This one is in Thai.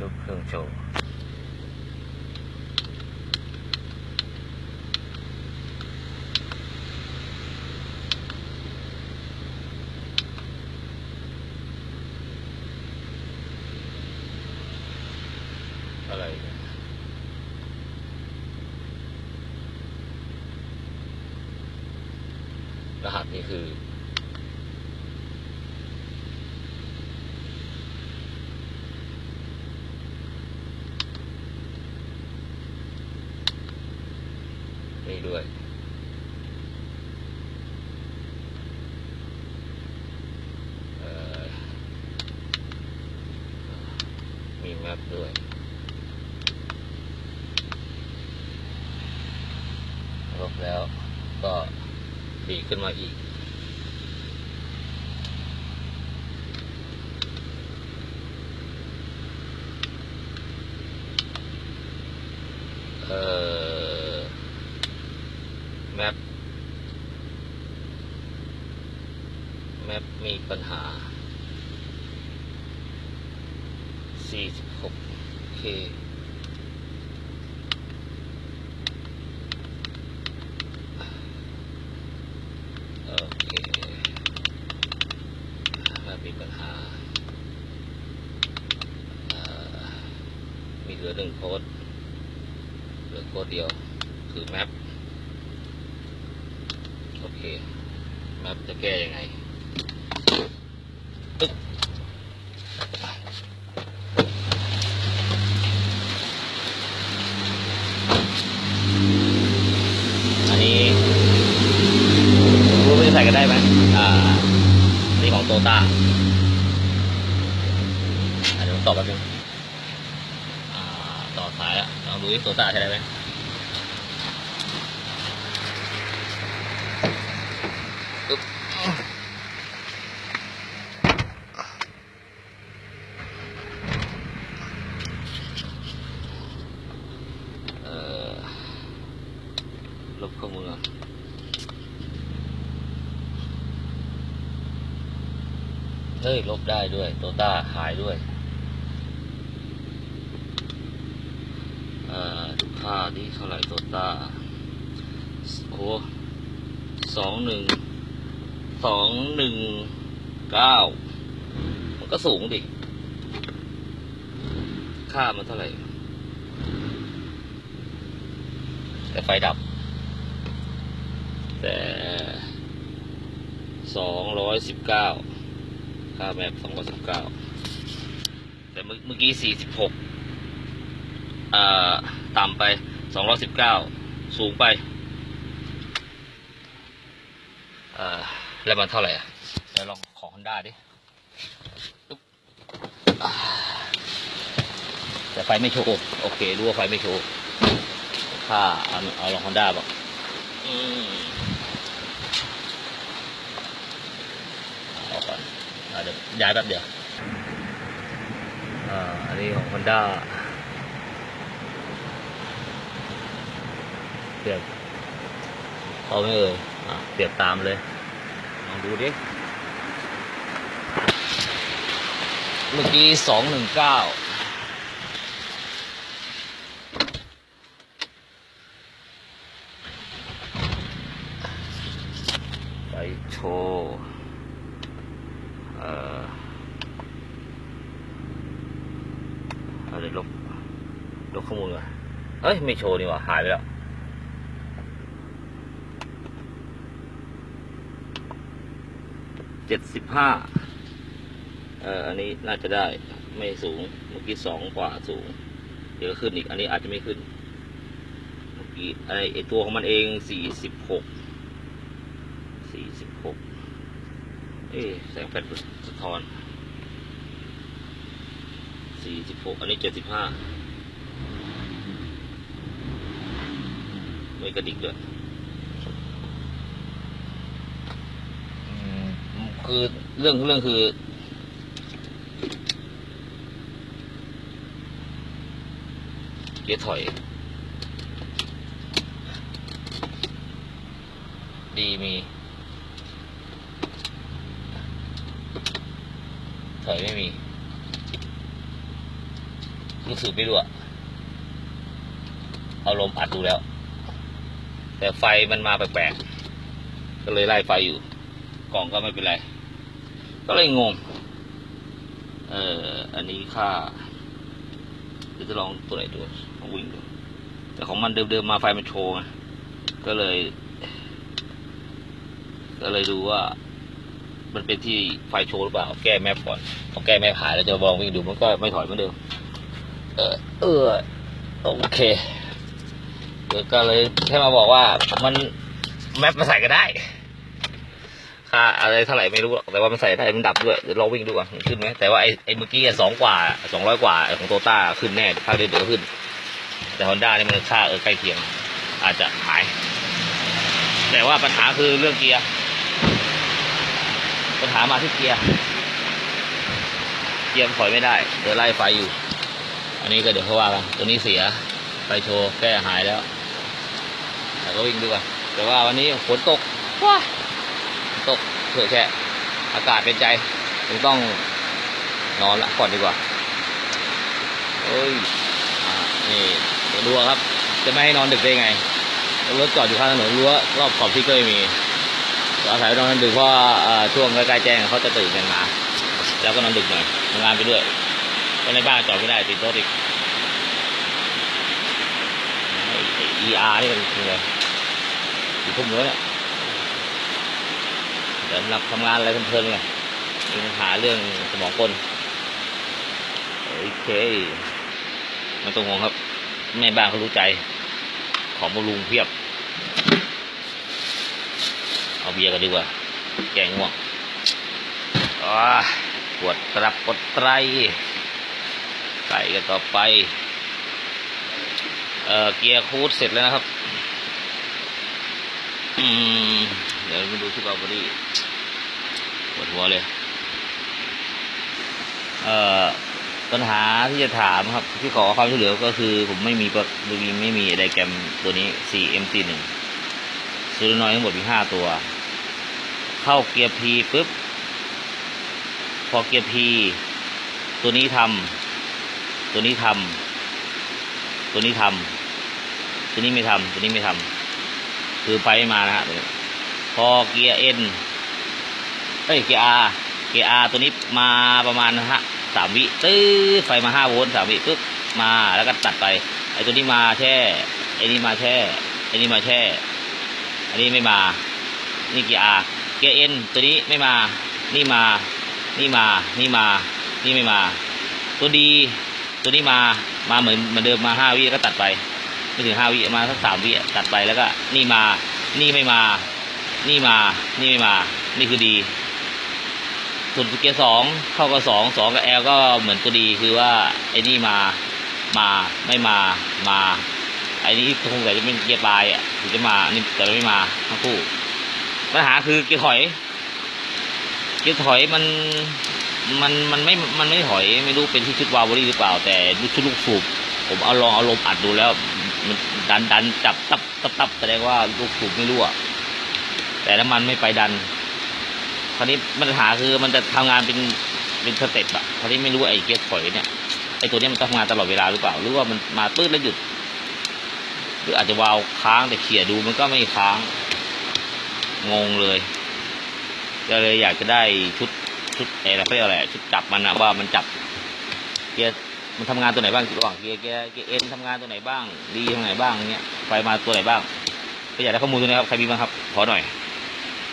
รูปเครื่องโชว์อะไรรหัสนี่คือ นี่ ด้วยมีแมปด้วยลบแล้วก็ดีขึ้นมาอีก เอ่อ แมป แมีปัญหา 46โอเคโอเคม่มีปัญหา มีเหลือหนึ่งโค้ดเหลือโค้ดเดียว คือแมปโอเคแมปจะแก้ยังไง อันนี้รู้ว่าจะใส่กันได้ไหมอ่านี่ของโตต้าเดี๋ยวผมต่อแป๊บนึงอ่าต่อสายอะลองดูที่โตต้าใช้ได้ไหมปึ๊บเอ่อ ลบข้อมูลก่อน เฮ้ย ลบได้ด้วย โตต้าหายด้วยดูค่าที่เท่าไหร่โตต้าโอ้สองหนึ่ง สองหนึ่งเก้า มันก็สูงดิ ค่ามันเท่าไหร่ แต่ไฟดับ แต่สองร้อยสิบเก้า ค่าแมปสองร้อยสิบเก้าแต่เมื่อเมื่อกี้สี่สิบหกอ่าต่ำไปสองร้อยสิบเก้าสูงไปอ่าแล้วมันเท่าไหร่อะเดี๋ยวลองขอฮอนด้าดิปึ๊บอ่าแต่ไฟไม่โชว์ โอเค รู้ว่าไฟไม่โชว์ค่าเอาเอาลองฮอนด้าบอกอืมเอาก่อนอ่า เดี๋ยวย้ายแป๊บเดียวอ่าอันนี้ของ Honda เปรียบเขาไม่เอ่ยอะเปรียบตามเลย ลองดูดิ เมื่อกี้สองหนึ่งเก้า ไปโชว์เอ่อเอาเดี๋ยว ลบลบข้อมูลก่อนเอ้ย ไม่โชว์นี่หว่า หายไปแล้ว เจ็ดสิบห้าเอ่อ อันนี้น่าจะได้ ไม่สูง เมื่อกี้สองกว่าสูง เดี๋ยวขึ้นอีก อันนี้อาจจะไม่ขึ้น เมื่อกี้ไอไอตัวของมันเองสี่สิบหก สี่สิบหก เอ๊แสงแฟลชสะท้อน สี่สิบหกอันนี้เจ็ดสิบห้าไม่กระดิกด้วยคือเรื่องเรื่องคือ เกียร์ถอย ดีมีถอยไม่มี ลูกสูบไม่รั่วเอาลมอัดดูแล้ว แต่ไฟมันมาแปลกๆ ก็เลยไล่ไฟอยู่ กล่องก็ไม่เป็นไร ก็เลยงง เอออันนี้ค่าเดี๋ยวจะลองตัวไหนดูลองวิ่งดู แต่ของมันเดิมๆมาไฟมันโชว์ไงก็เลย ก็เลยดูว่ามันเป็นที่ไฟโชว์หรือเปล่า แก้แมปก่อนพอแก้แมปหายแล้วจะลองวิ่งดูมันก็ไม่ถอยเหมือนเดิม ออเออโอเคก็เลยแค่มาบอกว่ามันแมปมาใส่ก็ได้ค่าอะไรเท่าไหร่ไม่รู้หรอกแต่ว่ามันใส่ได้มันดับด้วยเดี๋ยวลองวิ่งดูก่อนขึ้นไหมแต่ว่าไอ้ไอ้เมื่อกี้สองกว่าสองร้อยกว่าของโตต้าขึ้นแน่ภาคเดือนเดี๋ยวขึ้น แต่ฮอนด้านี่มันค่าเออใกล้เคียง อาจจะหาย แต่ว่าปัญหาคือเรื่องเกียร์ปัญหามาที่เกียร์เกียร์ถอยไม่ได้เดี๋ยวไล่ไฟอยู่ อันนี้ก็เดี๋ยวเขาว่ากันตัวนี้เสียไฟโชว์แก้หายแล้วแต่ก็วิ่งดูกันแต่ว่าวันนี้ฝนตกว้าฝนตกเผื่อแค่อากาศเป็นใจคงต้องนอนละก่อนดีกว่าเอ้ยอ่านี่เดี๋ยวดูครับ จะไม่ให้นอนดึกได้ไงรถจอดอยู่ข้างถนนรั้วรอบขอบที่ก็ไม่มีอาศัยนอนดึกเพราะว่าเอ่อช่วงใกล้ๆแจ้งเขาจะตื่นกันมา แล้วก็นอนดึกหน่อยทำงานไปด้วย็ในบ้านจอดไม่ได้ติดรถอีกไอ้ไอ้ ER นี่มันคืออะไรอยู่ทุ่มเลยเนี่ยเดี๋ยวหลับทำงานอะไรเพลินๆไงมีปัญหาเรื่องสมองกลโอเคไมันตรงงงครับ แม่บ้านเขารู้ใจ ของบำรุงเพียบ เอาเบียร์กันดีกว่า แกงง่วงอ่าปวดตรับปวดไตร ไก่กันต่อไป เอ่อเกียร์คูดเสร็จแล้วนะครับ อืม เดี๋ยวมาดูที่บาบอดี้ปวดหัวเลย เอ่อปัญหาที่จะถามครับ ที่ขอความช่วยเหลือก็คือ ผมไม่มีไม่มีไม่มีไดแกรมตัวนี้ 4MT หนึ่งซูรนอยทั้งหมดมีห้าตัว เข้าเกียร์ P ปุ๊บ พอเกียร์ P ตัวนี้ทำ ตัวนี้ทำตัวนี้ทำตัวนี้ไม่ทำตัวนี้ไม่ทำคือไฟมานะฮะพอเกียร์ N เอ้ยเกียร์ R เกียร์ R ตัวนี้มาประมาณฮะสามวิตื้อไฟมาห้าโวลต์สามวิปุ๊บมาแล้วก็ตัดไปไอ้ตัวนี้มาแช่ไอ้นี่มาแช่ไอ้นี่มาแช่อันนี้ไม่มา นี่เกียร์ R เกียร์ N ตัวนี้ไม่มา นี่มา นี่มา นี่มา นี่ไม่มา ตัวดี ตัวนี้มามาเหมือนเหมือนเดิมมาห้าวิแล้วก็ตัดไป ไม่ถึงห้าวิมาสักสามวิตัดไปแล้วก็ นี่มา นี่ไม่มา นี่มา นี่ไม่มา นี่คือดีส่วนเกียร์สองเข้ากับสองสองกับแอลก็เหมือนตัวดีคือว่าไอ้นี่มามาไม่มามาไอ้นี่คงแต่จะเป็นเกียร์ปลายอะถึงจะมานนี่แต่ไม่มาทั้งคู่ปัญหาคือเกียร์ถอย เกียร์ถอยมัน มันมันไม่มันไม่ถอยไม่รู้เป็นที่ชุดวาล์วบรีหรือเปล่า แต่ชุดลูกสูบผมเอาลองเอาลมอัดดูแล้ว มันดันดันจับตับตับตับแสดงว่าลูกสูบไม่รั่วแต่น้ำมันไม่ไปดัน คราวนี้ปัญหาคือมันจะทำงานเป็นเป็นสเต็ปอะคราวนี้ไม่รู้ไอ้เกียร์ถอยเนี่ยไอ้ตัวนี้มันทำงานตลอดเวลาหรือเปล่า หรือว่ามันมาปื้ดแล้วหยุด หรืออาจจะวาล์วค้างแต่เขี่ยดูมันก็ไม่ค้างงงเลยก็เลยอยากจะได้ชุด ชุดอะไรเขาเฟลแหละชุดจับมันนะว่ามันจับเกียร์มันทำงานตัวไหนบ้างระหว่างเกียร์เกียร์เกียร์เอ็นทำงานตัวไหนบ้าง ดีตรงไหนบ้างเงี้ยไฟมาตัวไหนบ้างก็อยากได้ข้อมูลตัวนี้ครับใครมีบ้างครับขอหน่อย